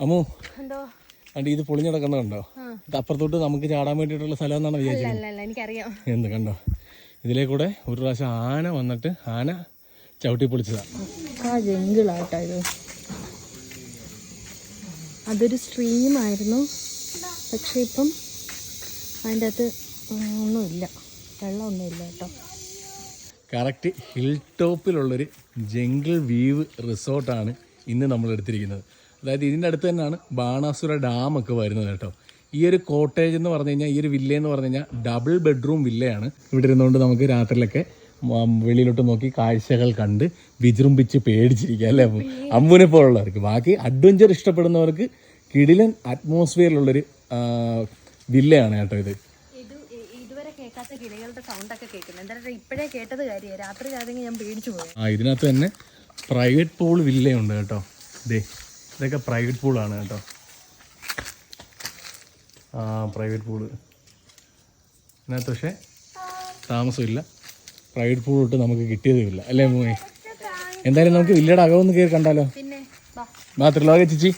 അമ്മു കണ്ടോ അണ്ടി ഇത് പൊളിഞ്ഞിടക്കുന്ന കണ്ടോ? ഇത് അപ്പുറത്തോട്ട് നമുക്ക് ചാടാൻ വേണ്ടിയിട്ടുള്ള സ്ഥലം എന്നാണ് വിചാരിച്ചത്. എനിക്കറിയാം. എന്ത് കണ്ടോ? ഇതിലെ കൂടെ ഒരു പ്രാവശ്യം ആന വന്നിട്ട് ആന ചവിട്ടി പൊളിച്ചതാണ് അതൊരു ജംഗിളാട്ടോ ഇത്. അതൊരു സ്ട്രീമായിരുന്നു. പക്ഷെ ഇപ്പം അതിന്റെ അകത്ത് ഒന്നുമില്ല. വെള്ളമൊന്നുമില്ല കേട്ടോ. കറക്റ്റ് ഹിൽ ടോപ്പിലുള്ളൊരു ജംഗിൾ വീവ് റിസോർട്ടാണ് ഇന്ന് നമ്മൾ എടുത്തിരിക്കുന്നത് അതായത് ഇതിന്റെ അടുത്ത് തന്നെയാണ് ബാണാസുര ഡാം ഒക്കെ വരുന്നത് കേട്ടോ. ഈ ഒരു കോട്ടേജ് എന്ന് പറഞ്ഞു കഴിഞ്ഞാൽ ഈ ഒരു വില്ല എന്ന് പറഞ്ഞു കഴിഞ്ഞാൽ ഡബിൾ ബെഡ്റൂം വില്ലയാണ്. ഇവിടെ ഇരുന്നുകൊണ്ട് നമുക്ക് രാത്രിയിലൊക്കെ വെളിയിലോട്ട് നോക്കി കാഴ്ചകൾ കണ്ട് വിജൃംഭിച്ച് പേടിച്ചിരിക്കുക അല്ലേ അമ്മു? അമ്മുവിനെ പോലുള്ളവർക്ക്. ബാക്കി അഡ്വഞ്ചർ ഇഷ്ടപ്പെടുന്നവർക്ക് കിടിലൻ അറ്റ്മോസ്ഫിയറിലുള്ളൊരു വില്ലയാണ് കേട്ടോ ഇത്. കേൾക്കാത്ത കിളികളുടെ കേൾക്കുന്നത് എന്തായാലും ഇപ്പോഴേ കേട്ടത് കാര്യമാണ് രാത്രി രാതെങ്കിൽ ഞാൻ പേടിച്ചു പോയി. ആ ഇതിനകത്ത് തന്നെ പ്രൈവറ്റ് പൂൾ വില്ലയുണ്ട് കേട്ടോ. ദേ ഇതൊക്കെ പ്രൈവറ്റ് പൂളാണ് കേട്ടോ. ആ പ്രൈവറ്റ് പൂൾ ഇതിനകത്ത് പക്ഷേ താമസമില്ല. പ്രൈവറ്റ് പൂൾ തൊട്ട് നമുക്ക് കിട്ടിയതുമില്ല. അല്ലേ മോനെ? എന്തായാലും നമുക്ക് വില്ലയുടെ അകമൊന്ന് കയറി കണ്ടാലോ? മാത്രമല്ല ചേച്ചി.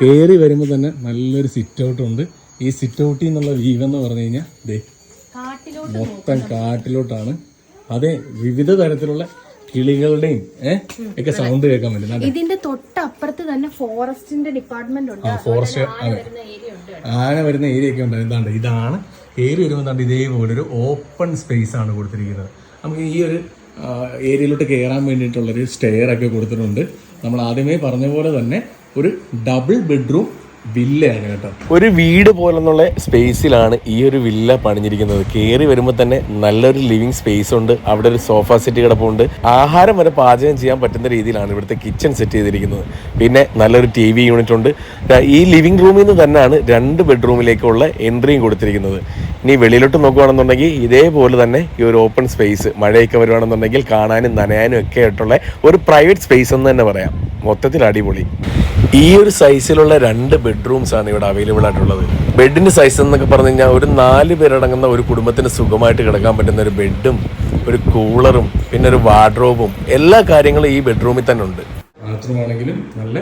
കയറി വരുമ്പോൾ തന്നെ നല്ലൊരു സിറ്റ് ഔട്ട് ഉണ്ട്. ഈ സിറ്റ് ഔട്ടിൽ നിന്നുള്ള വീവ് എന്ന് പറഞ്ഞു കഴിഞ്ഞാൽ ദേ മൊത്തം കാട്ടിലോട്ടാണ്. അതെ വിവിധ തരത്തിലുള്ള കിളികളുടെയും ഒക്കെ സൗണ്ട് കേൾക്കാൻ പറ്റും. ഇതിന്റെ തൊട്ടപ്പുറത്ത് തന്നെ ഫോറസ്റ്റിന്റെ ഡിപ്പാർട്ട്മെന്റ് ഉണ്ട്. ഫോറസ്റ്റ് ആന വരുന്ന ഏരിയ ഒക്കെ ഉണ്ട്. എന്താണ്ട് ഇതാണ് ഏരി വരുമ്പോൾ ഇതേപോലെ ഒരു ഓപ്പൺ സ്പേസ് ആണ് കൊടുത്തിരിക്കുന്നത്. നമുക്ക് ഈ ഒരു ഏരിയയിലോട്ട് കയറാൻ വേണ്ടിയിട്ടുള്ളൊരു സ്റ്റെയർ ഒക്കെ കൊടുത്തിട്ടുണ്ട്. നമ്മൾ ആദ്യമേ പറഞ്ഞ പോലെ തന്നെ ഒരു ഡബിൾ ബെഡ്റൂം വില്ലയാണ് കേട്ടോ. ഒരു വീട് പോലെന്നുള്ള സ്പേസിലാണ് ഈ ഒരു വില്ല പണിഞ്ഞിരിക്കുന്നത്. കയറി വരുമ്പോൾ തന്നെ നല്ലൊരു ലിവിങ് സ്പേസ് ഉണ്ട്. അവിടെ ഒരു സോഫ സെറ്റ് കിടപ്പുണ്ട്. ആഹാരം വരെ പാചകം ചെയ്യാൻ പറ്റുന്ന രീതിയിലാണ് ഇവിടുത്തെ കിച്ചൺ സെറ്റ് ചെയ്തിരിക്കുന്നത്. പിന്നെ നല്ലൊരു ടി വി യൂണിറ്റ് ഉണ്ട്. ഈ ലിവിംഗ് റൂമിൽ നിന്ന് തന്നെയാണ് രണ്ട് ബെഡ്റൂമിലേക്കുള്ള എൻട്രിയും കൊടുത്തിരിക്കുന്നത്. ഇനി വെളിയിലോട്ട് നോക്കുകയാണെന്നുണ്ടെങ്കിൽ ഇതേപോലെ തന്നെ ഈ ഒരു ഓപ്പൺ സ്പേസ് മഴയൊക്കെ വരുവാണെന്നുണ്ടെങ്കിൽ കാണാനും നനയാനും ഒക്കെ ആയിട്ടുള്ള ഒരു പ്രൈവറ്റ് സ്പേസ് എന്ന് തന്നെ പറയാം. മൊത്തത്തിൽ അടിപൊളി. ഈ ഒരു സൈസിലുള്ള രണ്ട് ബെഡ്റൂംസ് ആണ് ഇവിടെ അവൈലബിൾ ആയിട്ടുള്ളത്. ബെഡിന്റെ സൈസ് എന്നൊക്കെ പറഞ്ഞു കഴിഞ്ഞാൽ ഒരു നാല് പേരടങ്ങുന്ന ഒരു കുടുംബത്തിന് സുഖമായിട്ട് കിടക്കാൻ പറ്റുന്ന ഒരു ബെഡും ഒരു കൂളറും പിന്നെ ഒരു വാർഡ്രോബും എല്ലാ കാര്യങ്ങളും ഈ ബെഡ്റൂമിൽ തന്നെ ഉണ്ട്. ബാത്റൂം ആണെങ്കിലും നല്ല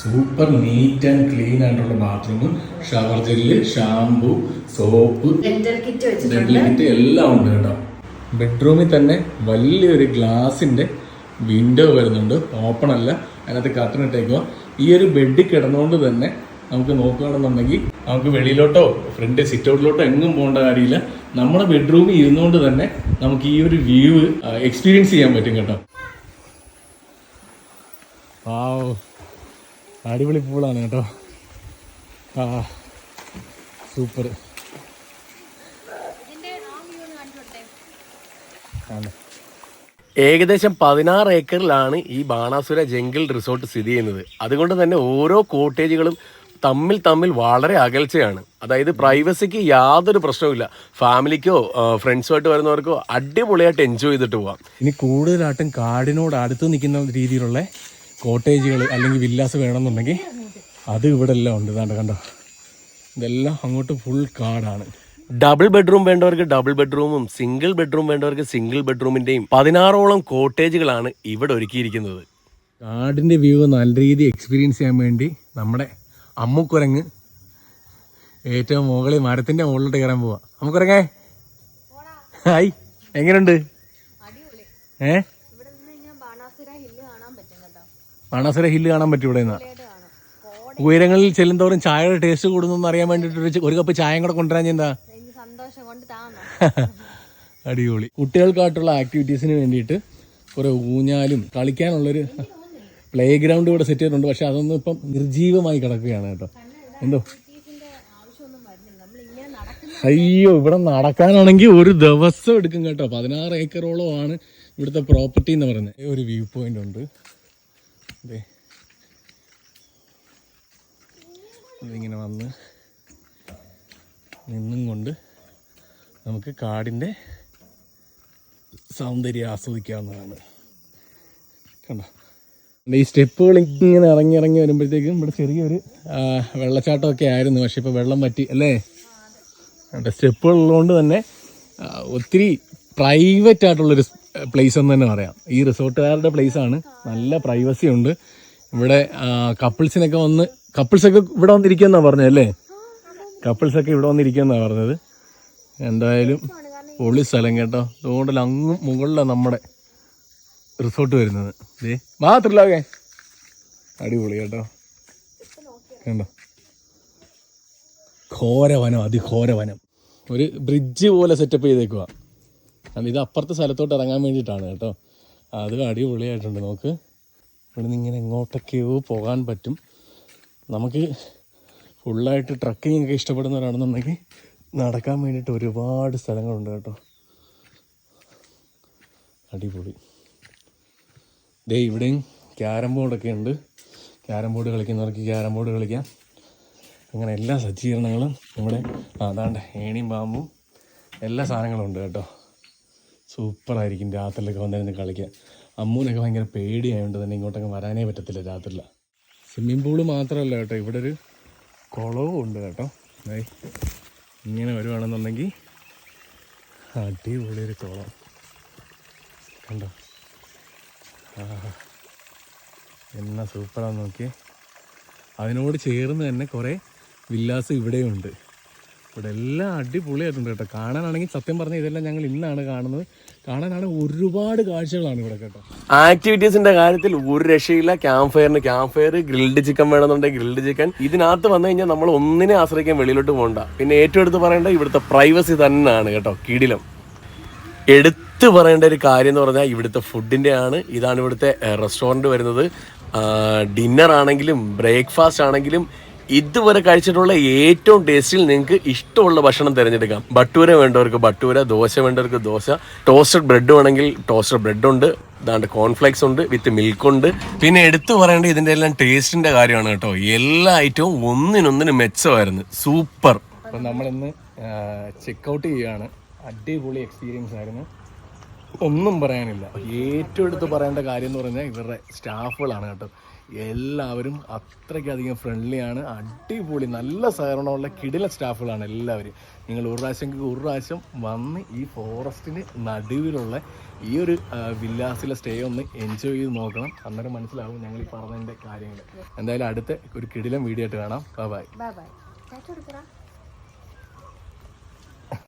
സൂപ്പർ നീറ്റ് ആൻഡ് ക്ലീൻ ആയിട്ടുള്ള bathroom shower gel shampoo soap dental kit വെച്ച് കിറ്റ് എല്ലാം ഉണ്ട് കേട്ടോ. ബെഡ്റൂമിൽ തന്നെ വലിയൊരു ഗ്ലാസിന്റെ വിൻഡോ വരുന്നുണ്ട്. ഓപ്പൺ അല്ല. അതിനകത്ത് കർട്ടൻ ഇട്ടേക്കുക ഈ ഒരു ബെഡ് കിടന്നുകൊണ്ട് തന്നെ നമുക്ക് നോക്കുകയാണെന്നുണ്ടെങ്കിൽ നമുക്ക് വെളിയിലോട്ടോ ഫ്രണ്ട് സിറ്റ് ഔട്ടിലോട്ടോ എങ്ങും പോകേണ്ട കാര്യമില്ല. നമ്മുടെ ബെഡ്റൂമിൽ ഇരുന്നുകൊണ്ട് തന്നെ നമുക്ക് ഈ ഒരു വ്യൂ എക്സ്പീരിയൻസ് ചെയ്യാൻ പറ്റും കേട്ടോ. അടിപൊളി പൂളാണ് കേട്ടോ. ആ സൂപ്പർ ഏകദേശം പതിനാറ് ഏക്കറിലാണ് ഈ ബാണാസുര ജംഗിൾ റിസോർട്ട് സ്ഥിതി ചെയ്യുന്നത്. അതുകൊണ്ട് തന്നെ ഓരോ കോട്ടേജുകളും തമ്മിൽ തമ്മിൽ വളരെ അകൽച്ചയാണ്. അതായത് പ്രൈവസിക്ക് യാതൊരു പ്രശ്നവുമില്ല. ഫാമിലിക്കോ ഫ്രണ്ട്സുമായിട്ട് വരുന്നവർക്കോ അടിപൊളിയായിട്ട് എൻജോയ് ചെയ്തിട്ട് പോവാം. ഇനി കൂടുതലായിട്ടും കാടിനോട് അടുത്ത് നിൽക്കുന്ന രീതിയിലുള്ള കോട്ടേജുകൾ അല്ലെങ്കിൽ വില്ലാസ് വേണമെന്നുണ്ടെങ്കിൽ അത് ഇവിടെ എല്ലാം ഉണ്ട്. കണ്ടോ കണ്ടോ? ഇതെല്ലാം അങ്ങോട്ട് ഫുൾ കാടാണ്. ഡബിൾ ബെഡ്റൂം വേണ്ടവർക്ക് ഡബിൾ ബെഡ്റൂമും സിംഗിൾ ബെഡ്റൂം വേണ്ടവർക്ക് സിംഗിൾ ബെഡ്റൂമിന്റെയും പതിനാറോളം കോട്ടേജുകളാണ് ഇവിടെ ഒരുക്കിയിരിക്കുന്നത്. കാടിന്റെ വ്യൂ നല്ല രീതിയിൽ എക്സ്പീരിയൻസ് ചെയ്യാൻ വേണ്ടി നമ്മുടെ അമ്മുക്കുരങ്ങ് ഏറ്റവും മുകളിൽ മരത്തിന്റെ മുകളിലോട്ട് കയറാൻ പോവാ. അമ്മുക്കുരങ്ങേ. ഹായ്. എങ്ങനെയുണ്ട്? ഏ? ബാണാസുര ഹില്ല് കാണാൻ പറ്റും ഇവിടെ നിന്ന്. ഉയരങ്ങളിൽ ചെല്ലുന്തോറും ചായയുടെ ടേസ്റ്റ് കൂടുന്നു അറിയാൻ വേണ്ടിട്ട് ഒരു ഒരു കപ്പ് ചായയും കൂടെ കൊണ്ടുവരാൻ എന്താ അടിപൊളി. കുട്ടികൾക്കായിട്ടുള്ള ആക്ടിവിറ്റീസിന് വേണ്ടിയിട്ട് കുറെ ഊഞ്ഞാലും കളിക്കാനുള്ളൊരു പ്ലേ ഗ്രൗണ്ട് ഇവിടെ സെറ്റ് ചെയ്തിട്ടുണ്ട്. പക്ഷെ അതൊന്നും ഇപ്പം നിർജീവമായി കിടക്കുകയാണ് കേട്ടോ. എന്തോ? ഇങ്ങനെ അയ്യോ ഇവിടെ നടക്കാനാണെങ്കിൽ ഒരു ദിവസം എടുക്കും കേട്ടോ. പതിനാറ് ഏക്കറോളം ആണ് ഇവിടുത്തെ പ്രോപ്പർട്ടി എന്ന് പറയുന്നത്. ഒരു വ്യൂ പോയിന്റ് ഉണ്ട്. ദേ. ഇതിങ്ങനെ വന്ന് നിന്നും കൊണ്ട് നമുക്ക് കാടിന്റെ സൗന്ദര്യം ആസ്വദിക്കാവുന്നതാണ്. കണ്ടോ? ഈ സ്റ്റെപ്പുകൾ ഇങ്ങനെ ഇറങ്ങി ഇറങ്ങി വരുമ്പോഴത്തേക്കും ഇവിടെ ചെറിയൊരു വെള്ളച്ചാട്ടമൊക്കെ ആയിരുന്നു. പക്ഷെ ഇപ്പോൾ വെള്ളം പറ്റി അല്ലേ? സ്റ്റെപ്പുകൾ ഉള്ളതുകൊണ്ട് തന്നെ ഒത്തിരി പ്രൈവറ്റ് ആയിട്ടുള്ളൊരു പ്ലേസ് എന്ന് തന്നെ പറയാം. ഈ റിസോർട്ടുകാരുടെ പ്ലേസ് ആണ്. നല്ല പ്രൈവസി ഉണ്ട്. ഇവിടെ കപ്പിൾസിനൊക്കെ വന്ന് കപ്പിൾസൊക്കെ ഇവിടെ വന്നിരിക്കുമെന്നാണ് പറഞ്ഞത് അല്ലേ? കപ്പിൾസൊക്കെ ഇവിടെ വന്നിരിക്കുമെന്നാ പറഞ്ഞത്. എന്തായാലും പൊളി സ്ഥലം കേട്ടോ. അതുകൊണ്ടല്ല അങ്ങും മുകളിലാണ് നമ്മുടെ റിസോർട്ട് വരുന്നത്. ദേ ഓക്കെ അടിപൊളി കേട്ടോ. കണ്ടോ? ഘോരവനം അതിഘോരവനം. ഒരു ബ്രിഡ്ജ് പോലെ സെറ്റപ്പ് ചെയ്തേക്കുക അത് ഇത് അപ്പുറത്തെ സ്ഥലത്തോട്ട് ഇറങ്ങാൻ വേണ്ടിയിട്ടാണ് കേട്ടോ. അത് അടിപൊളിയായിട്ടുണ്ട് നമുക്ക് ഇവിടെ നിന്ന് ഇങ്ങനെ എങ്ങോട്ടൊക്കെയോ പോകാൻ പറ്റും. നമുക്ക് ഫുള്ളായിട്ട് ട്രക്കിംഗ് ഒക്കെ ഇഷ്ടപ്പെടുന്നവരാണെന്നുണ്ടെങ്കിൽ നടക്കാൻ വേണ്ടിയിട്ട് ഒരുപാട് സ്ഥലങ്ങളുണ്ട് കേട്ടോ. അടിപൊളി. ദേ ഇവിടെയും ക്യാരം ബോർഡൊക്കെ ഉണ്ട്. ക്യാരം ബോർഡ് കളിക്കുന്നവർക്ക് ക്യാരം ബോർഡ് കളിക്കാം. അങ്ങനെ എല്ലാ സജ്ജീകരണങ്ങളും നമ്മുടെ അതാണ്ട് ഏണിയും പാമ്പും എല്ലാ സാധനങ്ങളും ഉണ്ട് കേട്ടോ. സൂപ്പറായിരിക്കും രാത്രിയിലൊക്കെ വന്നിരുന്ന് കളിക്കാൻ. അമ്മൂനൊക്കെ ഭയങ്കര പേടിയായതുകൊണ്ട് തന്നെ ഇങ്ങോട്ടൊക്കെ വരാനേ പറ്റത്തില്ല രാത്രിയിൽ സ്വിമ്മിംഗ് പൂൾ മാത്രമല്ല കേട്ടോ ഇവിടെ ഒരു കുളവും ഉണ്ട് കേട്ടോ. ഇങ്ങനെ വരുവാണെന്നുണ്ടെങ്കിൽ അടിപൊളി ഒരു കുളം കണ്ടോ. എന്നാ സൂപ്പറാന്ന് നോക്കിയേ. അതിനോട് ചേർന്ന് തന്നെ കുറേ വില്ലാസ് ഇവിടെയുണ്ട്. ഇവിടെ എല്ലാം അടിപൊളിയായിട്ടുണ്ട് കേട്ടോ. കാണാനാണെങ്കിൽ സത്യം പറഞ്ഞ ഇതെല്ലാം ഞങ്ങൾ ഇന്നാണ് കാണുന്നത്. കാണാനാണെങ്കിൽ ഒരുപാട് കാഴ്ചകളാണ് ഇവിടെ കേട്ടോ. ആക്ടിവിറ്റീസിന്റെ കാര്യത്തിൽ ഒരു രക്ഷയില്ല. ക്യാമ്പ് ഫയറിന് ക്യാമ്പ് ഫയർ ഗ്രിൽഡ് ചിക്കൻ വേണമെന്നുണ്ടെങ്കിൽ ഗ്രിൽഡ് ചിക്കൻ ഇതിനകത്ത് വന്നു കഴിഞ്ഞാൽ നമ്മൾ ഒന്നിനെ ആശ്രയിക്കാൻ വെളിയിലോട്ട് പോകണ്ട. പിന്നെ ഏറ്റവും എടുത്ത് പറയേണ്ട ഇവിടുത്തെ പ്രൈവസി തന്നെയാണ് കേട്ടോ കിടിലം. എടുത്തു പറയേണ്ട ഒരു കാര്യം എന്ന് പറഞ്ഞാൽ ഇവിടുത്തെ ഫുഡിന്റെ ആണ് ഇതാണ് ഇവിടുത്തെ റെസ്റ്റോറന്റ് വരുന്നത്. ഡിന്നർ ആണെങ്കിലും ബ്രേക്ക്ഫാസ്റ്റ് ആണെങ്കിലും ഇതുവരെ കഴിച്ചിട്ടുള്ള ഏറ്റവും ടേസ്റ്റിൽ നിങ്ങൾക്ക് ഇഷ്ടമുള്ള ഭക്ഷണം തിരഞ്ഞെടുക്കാം. ബട്ടൂര വേണ്ടവർക്ക് ബട്ടൂര ദോശ വേണ്ടവർക്ക് ദോശ. ടോസ്റ്റഡ് ബ്രെഡ് വേണമെങ്കിൽ ടോസ്റ്റഡ് ബ്രെഡ് ഉണ്ട്. ഇതാണ്ട് കോൺഫ്ലെക്സ് ഉണ്ട് വിത്ത് മിൽക്ക് ഉണ്ട്. പിന്നെ എടുത്തു പറയേണ്ടത് ഇതിന്റെ എല്ലാം ടേസ്റ്റിന്റെ കാര്യമാണ് കേട്ടോ. എല്ലാ ഐറ്റവും ഒന്നിനൊന്നിന് മെച്ചമായിരുന്നു. സൂപ്പർ നമ്മളിന്ന് നമ്മളിന്ന് ചെക്ക്ഔട്ട് ചെയ്യുകയാണ് അടിപൊളി എക്സ്പീരിയൻസ് ആയിരുന്നു. ഒന്നും പറയാനില്ല. ഏറ്റവും എടുത്ത് പറയേണ്ട കാര്യം എന്ന് പറഞ്ഞാൽ ഇവരുടെ സ്റ്റാഫുകളാണ് കേട്ടോ. എല്ലാവരും അത്രയ്ക്കധികം ഫ്രണ്ട്ലിയാണ് അടിപൊളി നല്ല സഹകരണമുള്ള കിടില സ്റ്റാഫുകളാണ് എല്ലാവരും. നിങ്ങൾ ഒരു പ്രാവശ്യം ഒരു പ്രാവശ്യം വന്ന് ഈ ഫോറസ്റ്റിന് നടുവിലുള്ള ഈ ഒരു വില്ലാസിലെ സ്റ്റേ ഒന്ന് എൻജോയ് ചെയ്ത് നോക്കണം. അന്നേരം മനസ്സിലാവും ഞങ്ങൾ ഈ പറഞ്ഞതിന്റെ കാര്യങ്ങൾ. എന്തായാലും അടുത്ത ഒരു കിടിലം വീഡിയോ ആയിട്ട് കാണാം. Bye bye